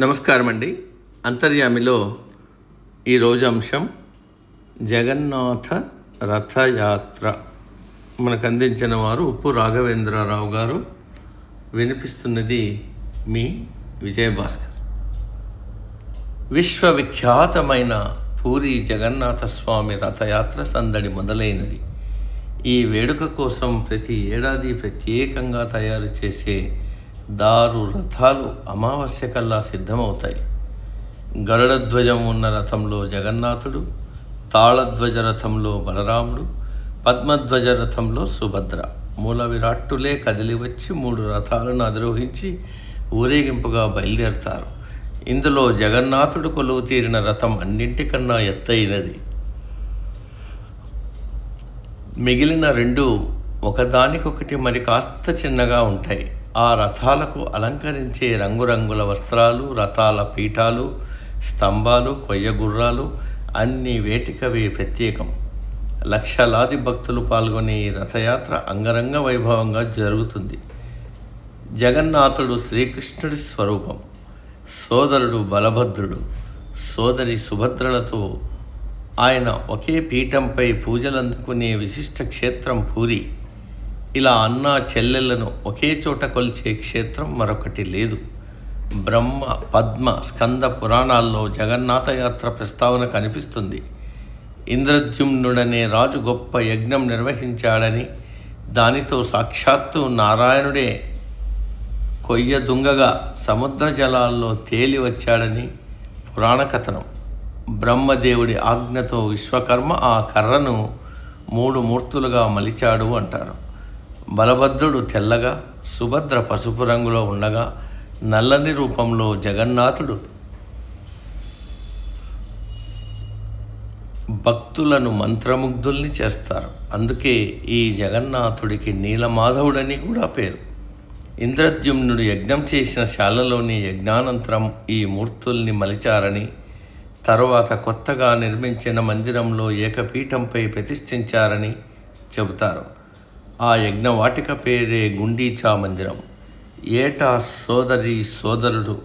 నమస్కారం అండి అంతర్యామిలో ఈరోజు అంశం జగన్నాథ రథయాత్ర. మనకు అందించిన వారు ఉప్పు రాఘవేంద్రరావు గారు. వినిపిస్తున్నది మీ విజయభాస్కర్. విశ్వవిఖ్యాతమైన పూరి జగన్నాథ స్వామి రథయాత్ర సందడి మొదలైనది. ఈ వేడుక కోసం ప్రతి ఏడాది ప్రత్యేకంగా తయారు చేసే దారు రథాలు అమావాస్య కల్లా సిద్ధమవుతాయి. గరుడధ్వజం ఉన్న రథంలో జగన్నాథుడు తాళధ్వజ రథంలో బలరాముడు పద్మధ్వజ రథంలో సుభద్ర. మూల విరాట్టులే కదిలి వచ్చి మూడు రథాలను అధిరోహించి ఊరేగింపుగా బయలుదేరుతారు. ఇందులో జగన్నాథుడు కొలువు తీరిన రథం అన్నింటికన్నా ఎత్తైనది. మిగిలిన రెండు ఒకదానికొకటి మరి కాస్త చిన్నగా ఉంటాయి. ఆ రథాలకు అలంకరించే రంగురంగుల వస్త్రాలు రథాల పీఠాలు స్తంభాలు కొయ్య గుర్రాలు అన్ని వేటికవే ప్రత్యేకం. లక్షలాది భక్తులు పాల్గొనే ఈ రథయాత్ర అంగరంగ వైభవంగా జరుగుతుంది. జగన్నాథుడు శ్రీకృష్ణుడి స్వరూపం సోదరుడు బలభద్రుడు సోదరి సుభద్రలతో ఆయన ఒకే పీఠంపై పూజలు అందుకునే విశిష్ట క్షేత్రం పూరి. ఇలా అన్న చెల్లెలను ఒకే చోట కొలిచే క్షేత్రం మరొకటి లేదు. బ్రహ్మ పద్మ స్కంద పురాణాల్లో జగన్నాథ యాత్ర ప్రస్తావన కనిపిస్తుంది. ఇంద్రద్యుమ్నుడనే రాజు గొప్ప యజ్ఞం నిర్వహించాడని దానితో సాక్షాత్తు నారాయణుడే కొయ్య దుంగగా సముద్ర జలాల్లో తేలి వచ్చాడని పురాణ కథనం. బ్రహ్మదేవుడి ఆజ్ఞతో విశ్వకర్మ ఆ కర్రను మూడు మూర్తులుగా మలిచాడు అంటారు. బలభద్రుడు తెల్లగా సుభద్ర పసుపు రంగులో ఉండగా నల్లని రూపంలో జగన్నాథుడు భక్తులను మంత్రముగ్ధుల్ని చేస్తారు. అందుకే ఈ జగన్నాథుడికి నీలమాధవుడని కూడా పేరు. ఇంద్రద్యుమ్నుడు యజ్ఞం చేసిన శాలలోని యజ్ఞానంతరం ఈ మూర్తుల్ని మలిచారని తరువాత కొత్తగా నిర్మించిన మందిరంలో ఏకపీఠంపై ప్రతిష్ఠించారని చెబుతారు. ఆ యజ్ఞవాటిక పేరే గుండీచా మందిరం. ఏటా సోదరి సోదరుడు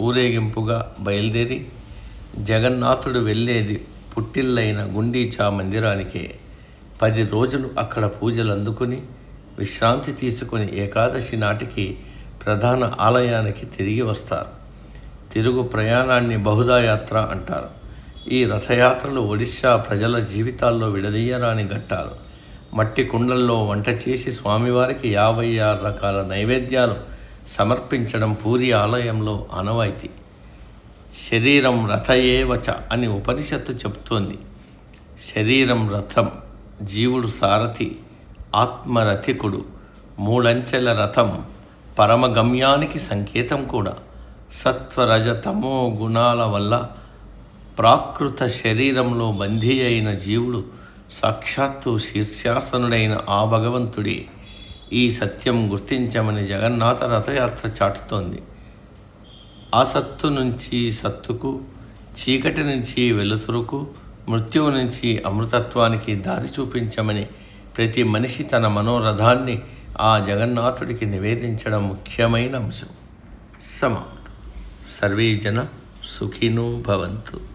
ఊరేగింపుగా బయలుదేరి జగన్నాథుడు వెళ్ళేది పుట్టిల్లైన గుండీచా మందిరానికే. పది రోజులు అక్కడ పూజలు అందుకుని విశ్రాంతి తీసుకుని ఏకాదశి నాటికి ప్రధాన ఆలయానికి తిరిగి వస్తారు. తిరుగు ప్రయాణాన్ని బహుదాయాత్ర అంటారు. ఈ రథయాత్రలు ఒడిశా ప్రజల జీవితాల్లో విడదీయరాని ఘట్టాలు. మట్టి కుండల్లో వంట చేసి స్వామివారికి యాభై ఆరు రకాల నైవేద్యాలు సమర్పించడం పూరి ఆలయంలో ఆనవాయితీ. శరీరం రథయేవచ అని ఉపనిషత్తు చెప్తోంది శరీరం రథం జీవుడు సారథి ఆత్మరథికుడు మూడంచెల రథం పరమగమ్యానికి సంకేతం కూడా. సత్వరజతమో గుణాల వల్ల ప్రాకృత శరీరంలో బందీ అయిన జీవుడు సాక్షాత్తు శీర్షాసనుడైన ఆ భగవంతుడే. ఈ సత్యం గుర్తించమని జగన్నాథ రథయాత్ర చాటుతోంది. ఆ సత్తు నుంచి సత్తుకు చీకటి నుంచి వెలుతురుకు మృత్యువు నుంచి అమృతత్వానికి దారి చూపించమని ప్రతి మనిషి తన మనోరథాన్ని ఆ జగన్నాథుడికి నివేదించడం ముఖ్యమైన అంశం. సమాప్తం. సర్వే జన సుఖినో భవంతు.